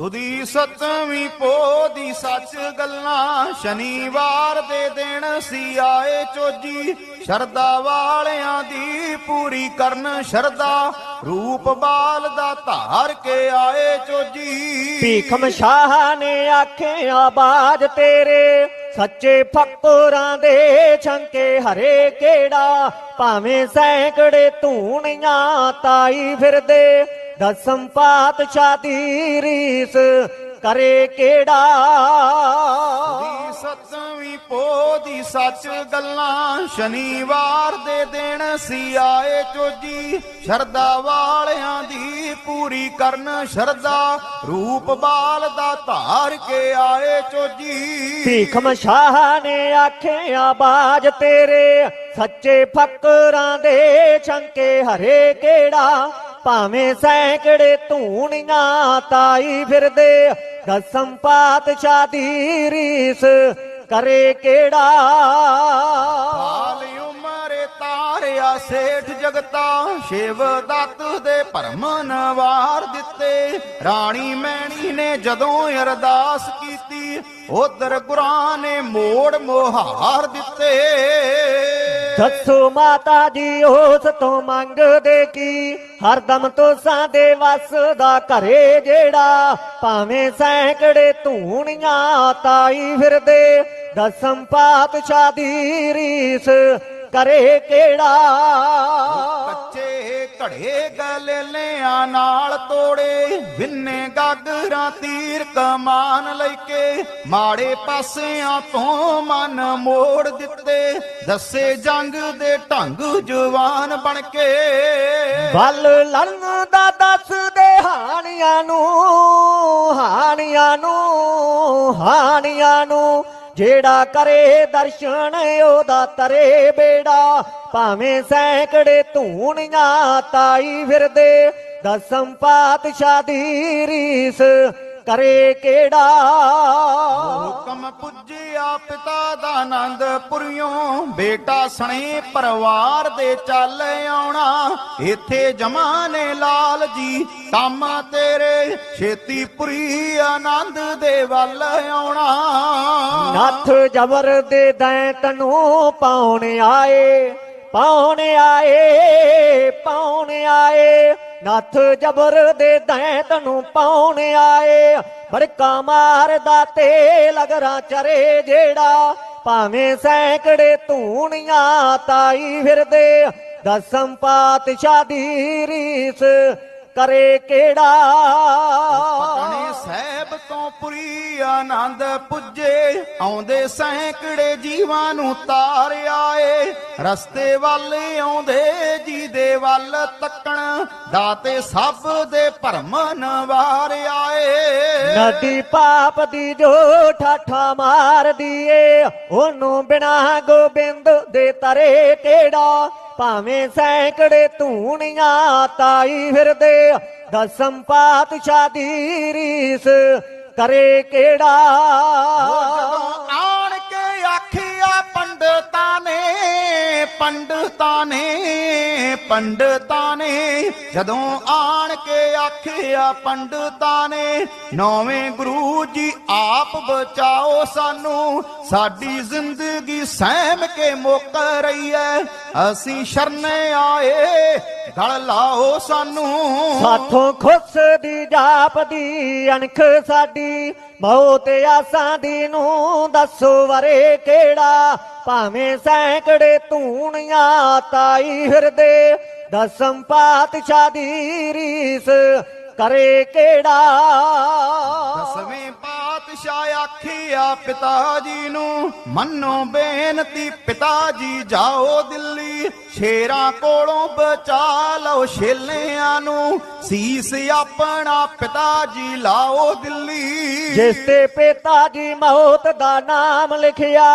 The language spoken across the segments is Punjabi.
ਸੁਦੀ ਸਤਵੀਂ ਪੋਦੀ ਸੱਚ ਗੱਲਾਂ ਸ਼ਨੀਵਾਰ ਦੇ ਦਿਨ ਸੀ ਆਏ ਚੋਜੀ। ਸ਼ਰਦਾ ਵਾਲਿਆਂ ਦੀ ਪੂਰੀ ਕਰਨ ਸ਼ਰਦਾ ਰੂਪ ਬਾਲ ਦਾ ਧਾਰ ਕੇ ਆਏ ਚੋਜੀ। ਭੀਖਮ ਸ਼ਾਹ ਨੇ ਆਖਿਆ, ਬਾਜ ਤੇਰੇ ਸੱਚੇ ਫਕਰਾਂ ਦੇ ਛੰਕੇ ਹਰੇ ਕਿਹੜਾ? ਭਾਵੇਂ ਸੈਂਕੜੇ ਧੂਣੀਆਂ ਤਾਈ ਫਿਰਦੇ ਦਸਮ ਪਾਤਸ਼ਾਹ ਦੀ ਰੀਸ ਕਰੇ ਕਿਹੜਾ? ਦੀ ਸਤਵੀਂ ਪੋਦੀ ਸੱਚ ਗੱਲਾਂ ਸ਼ਨੀਵਾਰ ਦੇ ਦਿਨ ਸੀ ਆਏ ਚੋਜੀ। ਸ਼ਰਦਾ ਵਾਲਿਆਂ ਦੀ ਪੂਰੀ ਕਰਨ ਸ਼ਰਦਾ ਰੂਪ ਬਾਲ ਦਾ ਧਾਰ ਕੇ ਆਏ ਚੋਜੀ। ਭੀਖਮ ਸ਼ਾਹ ਨੇ ਆਖਿਆ ਬਾਜ ਤੇਰੇ। ਸੱਚੇ ਫਕਰਾਂ ਦੇ ਛੰਕੇ ਹਰੇ ਕਿਹੜਾ? ਭਾਵੇਂ ਸੈਂਕੜੇ ਧੂਣੀਆਂ ਤਾਈ ਫਿਰਦੇ ਦਸਮ ਪਾਤਸ਼ਾਹ ਦੀ ਰੀਸ ਕਰੇ ਕਿਹੜਾ? ਹਾਲ ਉਮਰੇ ਤਾਰਿਆ ਸੇਠ ਜਗਤਾ ਸ਼ਿਵ ਦੱਤ ਦੇ ਭਰਮ ਨਵਾਰ ਦਿੱਤੇ। ਰਾਣੀ ਮੈਣੀ ਨੇ ਜਦੋਂ ਅਰਦਾਸ ਕੀਤੀ, ਉਧਰ ਗੁਰਾਂ ਨੇ ਮੋੜ ਮੋਹਾਰ ਦਿੱਤੇ। ਦੱਸੋ ਮਾਤਾ ਜੀ, ਉਸ ਤੋਂ ਮੰਗਦੇ ਕੀ? ਹਰਦਮ ਤੋਸਾਂ ਦੇ ਵਸ ਘਰੇ ਜਿਹੜਾ, ਭਾਵੇਂ ਸੈਂਕੜੇ ਧੂਣੀਆਂ ਤਾਈ ਫਿਰਦੇ। ਦਸਮ ਪਾਤਸ਼ਾਹ ਦੀ ਰੀਸ ਕਰੇ ਕਿਹੜਾ? ਕੱਚੇ ਘੜੇ ਗਲੇਲਿਆਂ ਨਾਲ ਤੋੜੇ, ਵਿੰਨੇ ਗਾਗਰਾਂ ਤੀਰ ਕਮਾਨ ਲੈ ਕੇ ਮਾੜੇ ਪਾਸਿਆਂ ਤੋਂ ਮਨ ਮੋੜ ਦਿੱਤੇ। ਦੱਸੇ ਜੰਗ ਦੇ ਢੰਗ ਜਵਾਨ ਬਣ ਕੇ। ਵੱਲ ਲੜਨ ਦਾ ਦੱਸਦੇ ਹਾਣੀਆਂ ਨੂੰ ਹਾਣੀਆਂ ਨੂੰ ਹਾਣੀਆਂ ਨੂੰ। ਜਿਹੜਾ ਕਰੇ ਦਰਸ਼ਨ, ਉਹਦਾ ਤਰੇ ਬੇੜਾ। ਭਾਵੇਂ ਸੈਂਕੜੇ ਧੂਣੀਆਂ ਤਾਈ ਫਿਰਦੇ ਦਸਮ ਪਾਤਸ਼ਾਹ ਦੀ ਰੀਸ ਕਰੇ ਕਿਹੜਾ? ਹੁਕਮ ਪੁੱਜਿਆ ਪਿਤਾ ਦਾ ਆਨੰਦ ਪੁਰਿਓ ਬੇਟਾ ਸਣੇ ਪਰਿਵਾਰ ਦੇ ਚੱਲ ਆਉਣਾ। ਇੱਥੇ ਜਮਾ ਨੇ ਲਾਲ ਜੀ ਕੰਮ ਤੇਰੇ ਛੇਤੀ ਪੁਰੀ ਆਨੰਦ ਦੇ ਵੱਲ ਆਉਣਾ। ਨੱਥ ਜਬਰ ਦੇ ਦੈਂਤ ਨੂੰ ਪਾਉਣ ਆਏ ਪਾਉਣ ਆਏ ਪਾਉਣ ਆਏ। ਨੱਥ ਜਬਰ ਦੇ ਦੈਂਤ ਨੂੰ ਪਾਉਣ ਆਏ। ਬੜਕਾ ਮਾਰਦਾ ਤੇ ਲਗਰਾ ਚਰੇ ਜਿਹੜਾ। ਭਾਵੇਂ ਸੈਂਕੜੇ ਧੂਣੀਆਂ ਤਾਈ ਫਿਰਦੇ। ਦਸਮ ਪਾਤਸ਼ਾਹ ਦੀ ਰੀਸ ਕਰੇ ਕਿਹੜਾ? ਪਟਣੇ ਸਾਹਿਬ ਤੋਂ ਪੁਰੀ ਆਨੰਦ ਪੁੱਜੇ। ਆਉਂਦੇ ਸੈਂਕੜੇ ਜੀਵਾਂ ਨੂੰ ਤਾਰ ਆਏ। ਰਸਤੇ ਵੱਲ ਆਉਂਦੇ ਜੀ ਦੇ ਵੱਲ ਤੱਕਣ ਦਾਤੇ ਸਭ ਦੇ ਭਰਮ ਨਵਾਰ ਆਏ। ਨਦੀ ਪਾਪ ਦੀ ਜੋ ਠਾਠਾ ਮਾਰਦੀ ਏ ਉਹਨੂੰ ਬਿਨਾ ਗੋਬਿੰਦ ਦੇ ਤਰੇ ਕਿਹੜਾ? ਭਾਵੇਂ ਸੈਂਕੜੇ ਧੂਣੀਆਂ ਤਾਈ ਫਿਰਦੇ ਦਸਮ ਪਾਤਸ਼ਾਹ ਦੀ ਰੀਸ ਕਰੇ ਕਿਹੜਾ? ਨੇ ਪੰਡਤਾਂ ਨੇ ਜਦੋਂ ਆਣ ਆਖਿਆ ਪੰਡਤਾਂ ਨੇ, ਨੌਵੇਂ ਗੁਰੂ ਜੀ ਆਪ ਬਚਾਓ ਸਾਨੂੰ। ਸਾਡੀ ਜ਼ਿੰਦਗੀ ਸਹਿਮ ਕੇ ਮੁੱਕ ਰਹੀ ਐ। ਅਸੀਂ ਸ਼ਰਨ ਆਏ, ਗਲ ਲਾਓ ਸਾਨੂੰ। ਸਾਥੋਂ ਖੁਸ ਦੀ ਜਾਪਦੀ ਅਣਖ ਸਾਡੀ, ਮੌਤ ਆਸਾਂ ਦੀ ਨੂੰ ਦੱਸੋ ਵਰੇ ਕਿਹੜਾ? ਭਾਵੇਂ ਸੈਂਕੜੇ ਧੂਣੀਆਂ ਤਾਈ ਹਿਰਦੇ ਦਸਮ ਪਾਤਸ਼ਾਹ ਦੀ ਰੀਸ ਕਰੇ ਕਿਹੜਾ? ਦਸਵੇਂ ਪਾਤਸ਼ਾਹ ਆਖਿਆ ਪਿਤਾ ਜੀ ਨੂੰ ਮੰਨੋ ਬੇਨਤੀ ਪਿਤਾ ਜੀ ਜਾਓ ਦਿੱਲੀ। ਸ਼ੇਰਾਂ ਕੋਲੋਂ ਬਚਾ ਲਓ ਛੇਲਿਆਂ ਨੂੰ ਸੀਸ ਆਪਣਾ ਪਿਤਾ ਜੀ ਲਾਓ ਦਿੱਲੀ। ਜਿਸ ਤੇ ਪਿਤਾ ਜੀ ਮੌਤ ਦਾ ਨਾਮ ਲਿਖਿਆ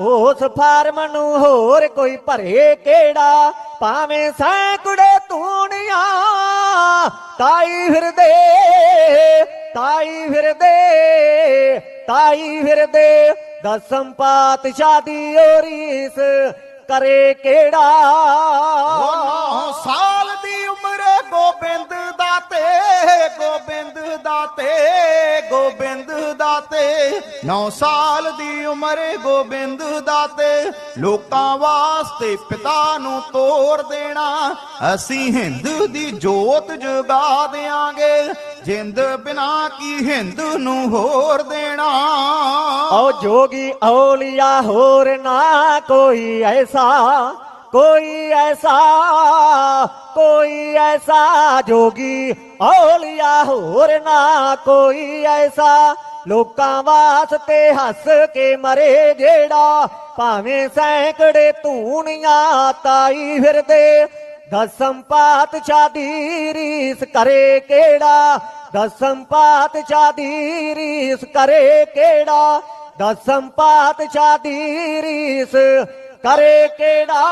ਉਸ ਫਾਰਮ ਨੂੰ ਹੋਰ ਕੋਈ ਭਰੇ ਕਿਹੜਾ? ਭਾਵੇਂ ਸੈਂਕੜੇ ਧੂਣੀਆਂ, ਤਾਈ ਫਿਰਦੇ ਤਾਈ ਫਿਰਦੇ ਤਾਈ ਫਿਰਦੇ। ਦਸਮ ਪਾਤਸ਼ਾਹ ਦੀ ਓਰੀਸ ਕਰੇ ਕਿਹੜਾ? ਉਹ ਨੌ ਸਾਲ ਦੀ ਉਮਰ ਗੋਬਿੰਦ ਦਾ ਤੇ ਗੋਬਿੰਦ ਦਾ 9 ਸਾਲ ਦੀ ਉਮਰ ਗੋਬਿੰਦ ਦਾਤੇ, ਲੋਕਾਂ ਵਾਸਤੇ ਪਿਤਾ ਨੂੰ ਤੋਰ ਦੇਣਾ। ਅਸੀਂ ਹਿੰਦ ਦੀ ਜੋਤ ਜਗਾ ਦੇਾਂਗੇ ਜਿੰਦ ਬਿਨਾ ਕੀ ਹਿੰਦ ਨੂੰ ਹੋਰ ਦੇਣਾ। ਓ ਜੋਗੀ ਔਲੀਆ, ਹੋਰ ਨਾ ਕੋਈ ਐਸਾ ਕੋਈ ਐਸਾ ਕੋਈ ਐਸਾ ਜੋਗੀ, ਔਲੀਆ ਹੋਰ ਨਾ ਕੋਈ ਐਸਾ। ਲੋਕਾਂ ਵਾਸਤੇ ਹੱਸ ਕੇ ਮਰੇ ਜਿਹੜਾ, ਭਾਵੇਂ ਸੈਂਕੜੇ ਧੂਣੀਆਂ ਤਾਈ ਫਿਰਦੇ। ਦਸਮ ਪਾਤਸ਼ਾਹ ਦੀ ਰੀਸ ਕਰੇ ਕਿਹੜਾ? ਦਸਮ ਪਾਤਸ਼ਾਹ ਦੀ ਰੀਸ ਕਰੇ ਕਿਹੜਾ? ਦਸਮ ਪਾਤਸ਼ਾਹ ਦੀ ਰੀਸ ਕਰੇ ਕਿਹੜਾ?